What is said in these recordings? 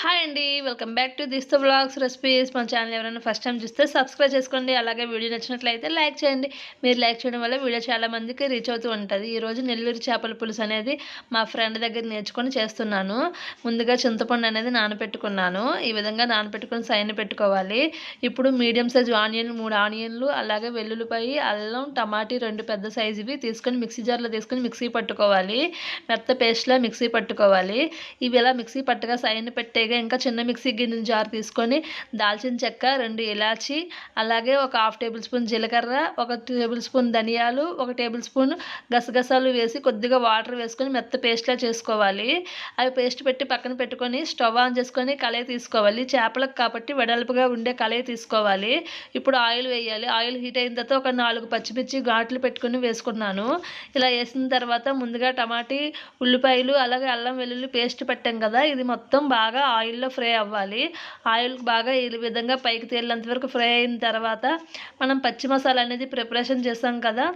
Hi అండి welcome back to this the blogs recipes మన channel ఎవరైనా ఫస్ట్ టైం చూస్తే సబ్స్క్రైబ్ చేసుకోండి. అలాగే వీడియో నచ్చినట్లయితే లైక్ చేయండి. మీరు లైక్ చేయడం వల్ల వీడియో చాలా మందికి రీచ్ అవుతూ ఉంటుంది. ఈరోజు నెల్లూరు చేపల పులుసు అనేది మా ఫ్రెండ్ దగ్గర నేర్చుకొని చేస్తున్నాను. ముందుగా చింతపండు అనేది నానబెట్టుకున్నాను. ఈ విధంగా నానబెట్టుకొని సైన్ పెట్టుకోవాలి. ఇప్పుడు మీడియం సైజు ఆనియన్ మూడు ఆనియన్లు అలాగే వెల్లుల్లిపాయి అల్లం టమాటీ రెండు పెద్ద సైజువి తీసుకొని మిక్సీ జార్లో తీసుకొని మిక్సీ పట్టుకోవాలి. మెత్త పేస్ట్లా మిక్సీ పట్టుకోవాలి. ఇవి ఇలా మిక్సీ పట్టగా సైన్ పెట్టేగా ఇంకా చిన్న మిక్సీ గిన్నె జార్ తీసుకొని దాల్చిన చెక్క రెండు ఇలాచి అలాగే ఒక హాఫ్ టేబుల్ స్పూన్ జీలకర్ర ఒక టేబుల్ స్పూన్ ధనియాలు ఒక టేబుల్ స్పూన్ గసగసాలు వేసి కొద్దిగా వాటర్ వేసుకొని మెత్త పేస్ట్లా చేసుకోవాలి. అవి పేస్ట్ పెట్టి పక్కన పెట్టుకొని స్టవ్ ఆన్ చేసుకొని కళాయి తీసుకోవాలి. చేపలకు కాబట్టి వెడల్పుగా ఉండే కళాయి తీసుకోవాలి. ఇప్పుడు ఆయిల్ వేయాలి. ఆయిల్ హీట్ అయిన తర్వాత ఒక నాలుగు పచ్చిమిర్చి ఘాట్లు పెట్టుకొని వేసుకున్నాను. ఇలా వేసిన తర్వాత ముందుగా టమాటీ ఉల్లిపాయలు అలాగే అల్లం వెల్లుల్లి పేస్ట్ పెట్టాం కదా ఇది మొత్తం బాగా ఆయిల్లో ఫ్రై అవ్వాలి. ఆయిల్ బాగా ఈ విధంగా పైకి తేలినంత వరకు ఫ్రై అయిన తర్వాత మనం పచ్చి మసాలా అనేది ప్రిపరేషన్ చేస్తాం కదా.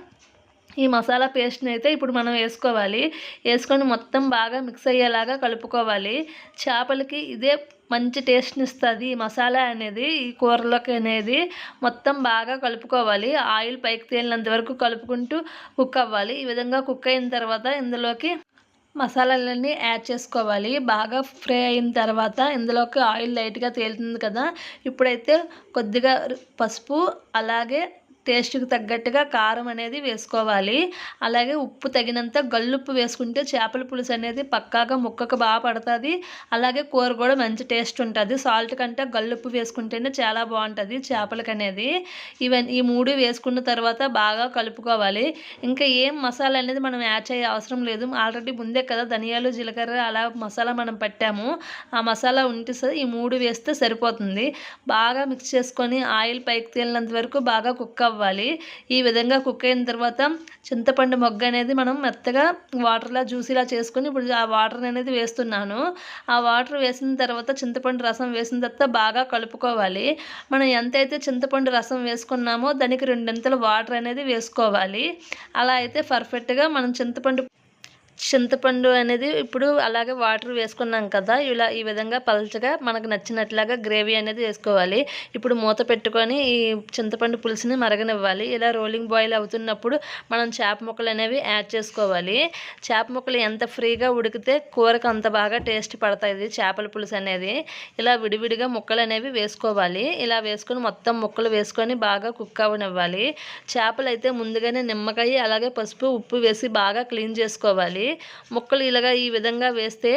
ఈ మసాలా పేస్ట్ని అయితే ఇప్పుడు మనం వేసుకోవాలి. వేసుకొని మొత్తం బాగా మిక్స్ అయ్యేలాగా కలుపుకోవాలి. చేపలకి ఇదే మంచి టేస్ట్ని ఇస్తుంది ఈ మసాలా అనేది ఈ కూరలోకి అనేది. మొత్తం బాగా కలుపుకోవాలి. ఆయిల్ పైకి తేలినంత వరకు కలుపుకుంటూ కుక్ అవ్వాలి. ఈ విధంగా కుక్ అయిన తర్వాత ఇందులోకి మసాలాలన్నీ యాడ్ చేసుకోవాలి. బాగా ఫ్రై అయిన తర్వాత ఇందులోకి ఆయిల్ లైట్గా తేలుతుంది కదా. ఇప్పుడైతే కొద్దిగా పసుపు అలాగే టేస్ట్కి తగ్గట్టుగా కారం అనేది వేసుకోవాలి. అలాగే ఉప్పు తగినంత గల్లుప్పు వేసుకుంటే చేపల పులుసు అనేది పక్కాగా ముక్కకు బాగా పడుతుంది. అలాగే కూర కూడా మంచి టేస్ట్ ఉంటుంది. సాల్ట్ కంటే గల్లుప్పు వేసుకుంటేనే చాలా బాగుంటుంది చేపలకి అనేది. ఇవన్నీ ఈ మూడు వేసుకున్న తర్వాత బాగా కలుపుకోవాలి. ఇంకా ఏం మసాలా అనేది మనం యాడ్ చేయ అవసరం లేదు. ఆల్రెడీ ముందే కదా ధనియాలు జీలకర్ర అలా మసాలా మనం పట్టాము. ఆ మసాలా ఉంటే సరే ఈ మూడు వేస్తే సరిపోతుంది. బాగా మిక్స్ చేసుకొని ఆయిల్ పైకి తేలినంత వరకు బాగా కుక్ అవ్వాలి. ఈ విధంగా కుక్ అయిన తర్వాత చింతపండు మొగ్గ అనేది మనం మెత్తగా వాటర్లా జ్యూసీలా చేసుకొని ఇప్పుడు ఆ వాటర్ అనేది వేస్తున్నాను. ఆ వాటర్ వేసిన తర్వాత చింతపండు రసం వేసిన తర్వాత బాగా కలుపుకోవాలి. మనం ఎంతైతే చింతపండు రసం వేసుకున్నామో దానికి రెండింతలు వాటర్ అనేది వేసుకోవాలి. అలా అయితే పర్ఫెక్ట్గా మనం చింతపండు చింతపండు అనేది ఇప్పుడు అలాగే వాటర్ వేసుకున్నాం కదా ఇలా ఈ విధంగా పలచగా మనకు నచ్చినట్లాగా గ్రేవీ అనేది వేసుకోవాలి. ఇప్పుడు మూత పెట్టుకొని ఈ చింతపండు పులుసుని మరగనివ్వాలి. ఇలా రోలింగ్ బాయిల్ అవుతున్నప్పుడు మనం చేప ముక్కలు అనేవి యాడ్ చేసుకోవాలి. చేప ముక్కలు ఎంత ఫ్రీగా ఉడికితే కూరకు అంత బాగా టేస్ట్ పడుతుంది చేపల పులుసు అనేది. ఇలా విడివిడిగా ముక్కలు అనేవి వేసుకోవాలి. ఇలా వేసుకొని మొత్తం ముక్కలు వేసుకొని బాగా కుక్ అవనివ్వాలి. చేపలు అయితే ముందుగానే నిమ్మకాయ అలాగే పసుపు ఉప్పు వేసి బాగా క్లీన్ చేసుకోవాలి. ముక్కలు ఇలాగా ఈ విధంగా వేస్తే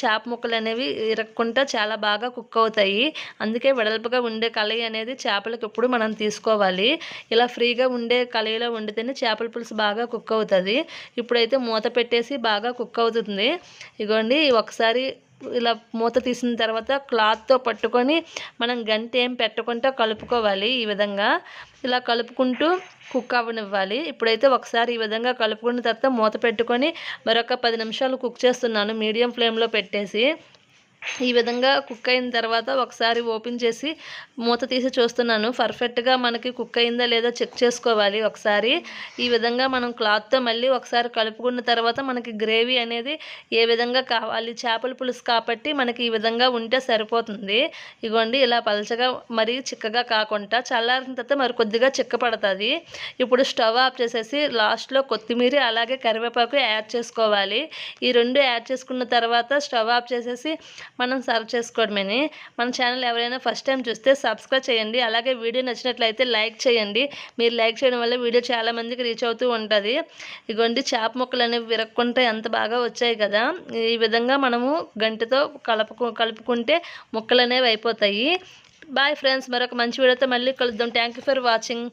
చేప ముక్కలు అనేవి ఇరక్కుండా చాలా బాగా కుక్ అవుతాయి. అందుకే వెడల్పుగా ఉండే కళాయి అనేది చేపలకు ఎప్పుడు మనం తీసుకోవాలి. ఇలా ఫ్రీగా ఉండే కళాయిలో వండితేనే చేపల పులుసు బాగా కుక్ అవుతుంది. ఇప్పుడైతే మూత పెట్టేసి బాగా కుక్ అవుతుంది. ఇగోండి ఒకసారి ఇలా మూత తీసిన తర్వాత క్లాత్తో పట్టుకొని మనం గంట ఏం పెట్టకుండా కలుపుకోవాలి ఈ విధంగా. ఇలా కలుపుకుంటూ కుక్ అవ్వనివ్వాలి ఇప్పుడైతే ఒకసారి ఈ విధంగా కలుపుకున్న తర్వాత మూత పెట్టుకొని మరొక పది నిమిషాలు కుక్ చేస్తున్నాను. మీడియం ఫ్లేమ్లో పెట్టేసి ఈ విధంగా కుక్ అయిన తర్వాత ఒకసారి ఓపెన్ చేసి మూత తీసి చూస్తున్నాను. పర్ఫెక్ట్గా మనకి కుక్ అయిందా లేదా చెక్ చేసుకోవాలి ఒకసారి. ఈ విధంగా మనం క్లాత్తో మళ్ళీ ఒకసారి కలుపుకున్న తర్వాత మనకి గ్రేవీ అనేది ఏ విధంగా కావాలి చేపల పులుసు కాబట్టి మనకి ఈ విధంగా ఉంటే సరిపోతుంది. ఇగోండి ఇలా పలచగా మరీ చిక్కగా కాకుండా చల్లారిన తర్వాత మరి కొద్దిగా చిక్క పడుతుంది. ఇప్పుడు స్టవ్ ఆఫ్ చేసేసి లాస్ట్లో కొత్తిమీర అలాగే కరివేపాకు యాడ్ చేసుకోవాలి. ఈ రెండు యాడ్ చేసుకున్న తర్వాత స్టవ్ ఆఫ్ చేసేసి మనం సర్వ్ చేసుకోవడమేని. మన ఛానల్ ఎవరైనా ఫస్ట్ టైం చూస్తే సబ్స్క్రైబ్ చేయండి. అలాగే వీడియో నచ్చినట్లయితే లైక్ చేయండి. మీరు లైక్ చేయడం వల్ల వీడియో చాలా మందికి రీచ్ అవుతూ ఉంటుంది. ఇగోండి చేప ముక్కలు అనేవి విరక్కుంటే ఎంత బాగా వచ్చాయి కదా. ఈ విధంగా మనము గంటతో కలుపుకు కలుపుకుంటే ముక్కలు అనేవి అయిపోతాయి. బాయ్ ఫ్రెండ్స్ మరొక మంచి వీడియోతో మళ్ళీ కలుద్దాం. Thank you for watching.